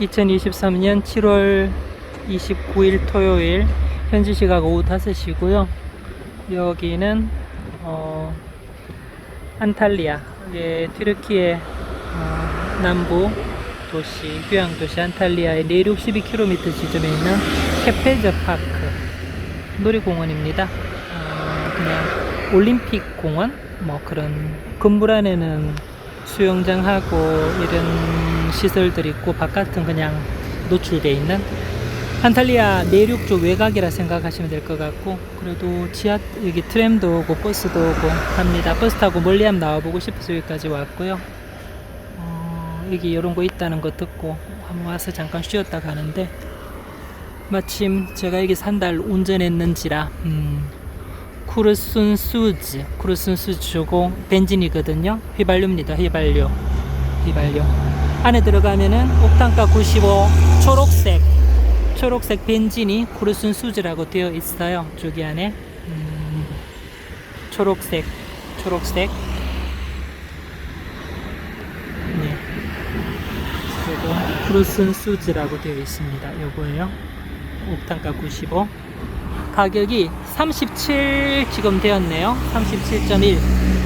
2023년 7월 29일 토요일 현지 시각 오후 5시고요. 여기는 어, 안탈리아, 예, 튀르키예 어, 남부 도시, 휴양 도시 안탈리아의 내륙 12km 지점에 있는 케페저 파크 놀이공원입니다. 어, 그냥 올림픽 공원 뭐 그런 건물 안에는 수영장하고 이런 시설들이 있고 바깥은 그냥 노출돼 있는 안탈리아 내륙 쪽 외곽이라 생각하시면 될 것 같고 그래도 지하 여기 트램도 오고 버스도 오고 합니다. 버스 타고 멀리 한번 나와보고 싶어서 여기까지 왔고요. 어, 여기 이런 거 있다는 거 듣고 한번 와서 잠깐 쉬었다 가는데 마침 제가 여기 산달 운전했는지라 음, 쿠르순 수즈 쿠르순 수즈고 벤진이거든요 휘발유입니다 휘발유 휘발유 안에 들어가면은 옥탄가 95 초록색. 초록색 벤진이 쿠르순 수즈라고 되어 있어요 저기 안에. 음, 초록색 초록색. 네. 그리고 쿠르순 수즈라고 되어 있습니다. 요거예요. 옥탄가 95 가격이 37 지금 되었네요. 37.1 아,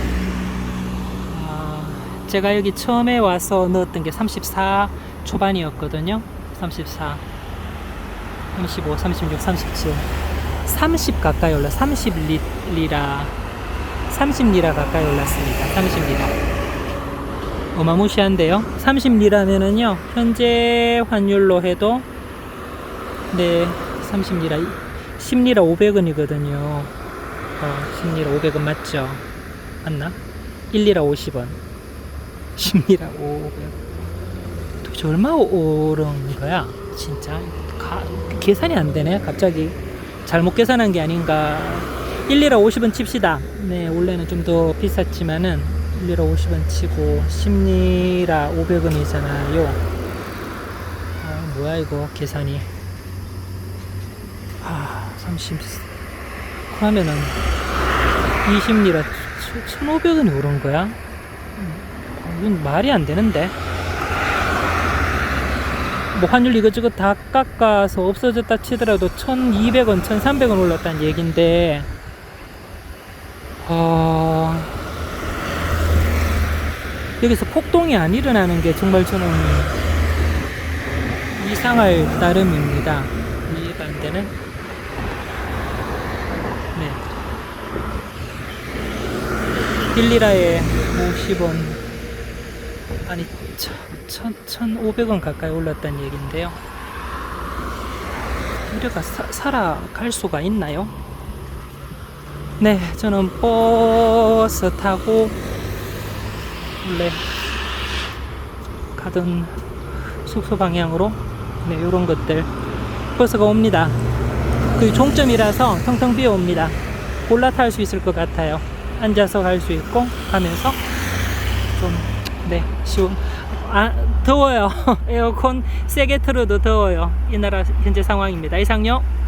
제가 여기 처음에 와서 넣었던 게 34 초반이었거든요 34 35 36 37 30 가까이 올라 30리라 30리라 가까이 올랐습니다 30리라 어마무시한데요 30리라면은요 현재 환율로 해도 네 30리라 10리라 500원이거든요. 어, 10리라 500원 맞죠? 맞나? 1리라 50원. 10리라 500원. 도대체 얼마 오른 거야? 진짜. 가, 계산이 안 되네, 갑자기. 잘못 계산한 게 아닌가. 1리라 50원 칩시다. 네, 원래는 좀 더 비쌌지만은 1리라 50원 치고 10리라 500원이잖아요. 아, 뭐야 이거 계산이. 아, 30. 그러면은 20리라 1,500원이 오른 거야? 음, 이건 말이 안 되는데. 뭐 환율 이것저것 다 깎아서 없어졌다 치더라도 1,200원, 1,300원 올랐다는 얘긴데. 아, 여기서 폭동이 안 일어나는 게 정말 저는 이상할 따름입니다. 이해가 안 되는. 네. 1리라에 50원 아니 1,500원 가까이 올랐다는 얘긴데요 우리가 사, 살아갈 수가 있나요? 네 저는 버스 타고 원래 가던 숙소 방향으로 네 요런 것들 버스가 옵니다 그 종점이라서 텅텅 비어 옵니다. 골라 탈 수 있을 것 같아요. 앉아서 갈 수 있고 가면서 좀 네 시원 아 더워요. 에어컨 세게 틀어도 더워요. 이 나라 현재 상황입니다. 이상요.